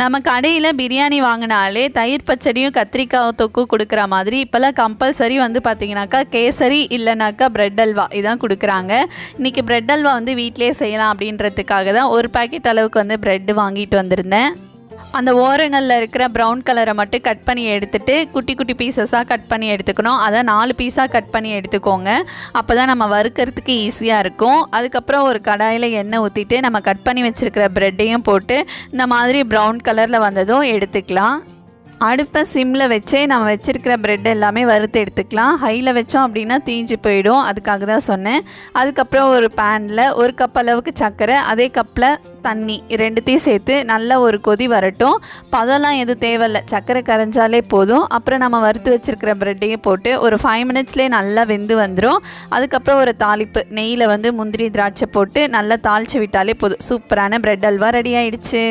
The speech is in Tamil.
நம்ம கடையில் பிரியாணி வாங்கினாலே தயிர் பச்சடியும் கத்திரிக்காய் தொக்கும் கொடுக்குற மாதிரி இப்போல்லாம் கம்பல்சரி வந்து பார்த்தீங்கன்னாக்கா கேசரி இல்லைனாக்கா பிரெட் அல்வா இதான் கொடுக்குறாங்க. இன்றைக்கி பிரெட் அல்வா வந்து வீட்டிலே செய்யலாம் அப்படின்றதுக்காக தான் ஒரு பாக்கெட் அளவுக்கு வந்து பிரெட் வாங்கிட்டு வந்திருந்தேன். அந்த ஓரங்களில் இருக்கிற ப்ரௌன் கலரை மட்டும் கட் பண்ணி எடுத்துட்டு குட்டி குட்டி பீசஸாக கட் பண்ணி எடுத்துக்கணும். அதை நாலு பீஸாக கட் பண்ணி எடுத்துக்கோங்க. அப்போ தான் நம்ம வறுக்கிறதுக்கு ஈஸியாக இருக்கும். அதுக்கப்புறம் ஒரு கடாயில் எண்ணெய் ஊற்றிட்டு நம்ம கட் பண்ணி வச்சுருக்கிற ப்ரெட்டையும் போட்டு இந்த மாதிரி ப்ரௌன் கலரில் வந்ததும் எடுத்துக்கலாம். அடுப்பை சிம்மில் வச்சே நம்ம வச்சுருக்கிற ப்ரெட் எல்லாமே வறுத்து எடுத்துக்கலாம். ஹையில் வச்சோம் அப்படின்னா தீஞ்சு போயிடும். அதுக்காக தான் சொன்னேன். அதுக்கப்புறம் ஒரு பேனில் ஒரு கப் அளவுக்கு சர்க்கரை அதே கப்பில் தண்ணி ரெண்டுத்தையும் சேர்த்து நல்ல ஒரு கொதி வரட்டும். பதம்லாம் எதுவும் தேவையில்ல. சர்க்கரை கரைஞ்சாலே போதும். அப்புறம் நம்ம வறுத்து வச்சுருக்கிற ப்ரெட்டையும் போட்டு ஒரு ஃபைவ் மினிட்ஸ்லேயே நல்லா வெந்து வந்துடும் அதுக்கப்புறம் ஒரு தாளிப்பு. நெய்யில் வந்து முந்திரி திராட்சை போட்டு நல்லா தாளித்து விட்டாலே போதும். சூப்பரான ப்ரெட் அல்வா ரெடி ஆயிடுச்சு.